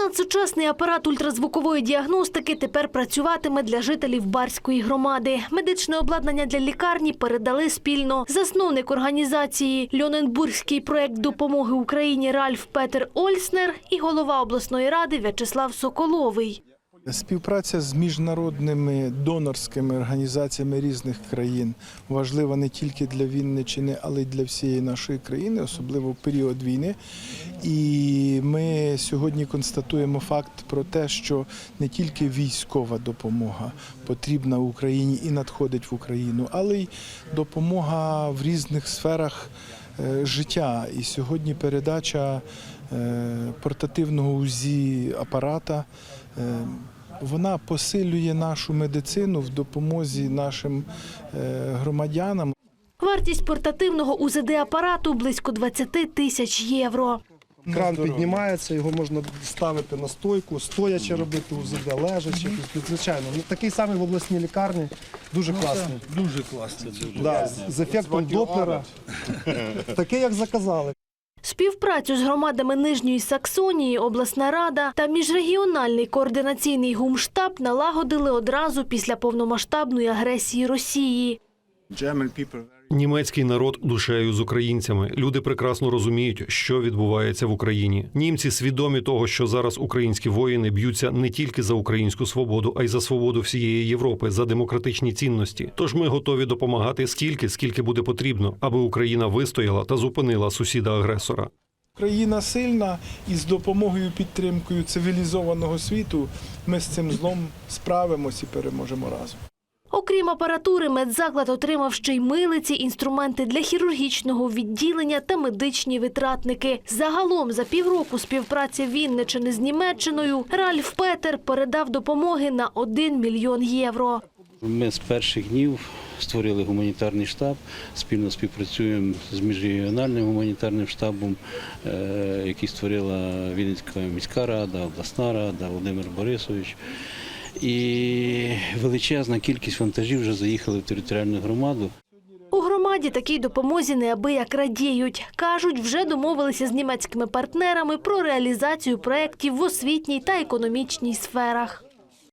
Надсучасний апарат ультразвукової діагностики тепер працюватиме для жителів Барської громади. Медичне обладнання для лікарні передали спільно. Засновник організації Льоненбурзький проект допомоги Україні Ральф Петер Ольснер і голова обласної ради В'ячеслав Соколовий. Співпраця з міжнародними донорськими організаціями різних країн важлива не тільки для Вінниччини, але й для всієї нашої країни, особливо в період війни. І ми сьогодні констатуємо факт про те, що не тільки військова допомога потрібна Україні і надходить в Україну, але й допомога в різних сферах е, життя. І сьогодні передача е, портативного УЗІ апарата. е, Вона посилює нашу медицину в допомозі нашим громадянам. Вартість портативного УЗД-апарату близько 20 тисяч євро. Кран піднімається, його можна ставити на стойку, стоячи робити УЗД, лежачи. Звичайно, ну, такий самий в обласній лікарні, дуже класний. Дуже класно. Да, з ефектом Доплера. Такий, як заказали. Співпрацю з громадами Нижньої Саксонії, обласна рада та міжрегіональний координаційний гумштаб налагодили одразу після повномасштабної агресії Росії. Німецький народ душею з українцями. Люди прекрасно розуміють, що відбувається в Україні. Німці свідомі того, що зараз українські воїни б'ються не тільки за українську свободу, а й за свободу всієї Європи, за демократичні цінності. Тож ми готові допомагати стільки, скільки буде потрібно, аби Україна вистояла та зупинила сусіда-агресора. Країна сильна і з допомогою підтримкою цивілізованого світу ми з цим злом справимось і переможемо разом. Окрім апаратури, медзаклад отримав ще й милиці, інструменти для хірургічного відділення та медичні витратники. Загалом за півроку співпраці Вінничини з Німеччиною Ральф Петер передав допомоги на 1 мільйон євро. Ми з перших днів створили гуманітарний штаб, спільно співпрацюємо з міжрегіональним гуманітарним штабом, е, який створила Вінницька міська рада, обласна рада, Володимир Борисович. І величезна кількість вантажів вже заїхали в територіальну громаду. У громаді такій допомозі неабияк радіють. Кажуть, вже домовилися з німецькими партнерами про реалізацію проєктів в освітній та економічній сферах.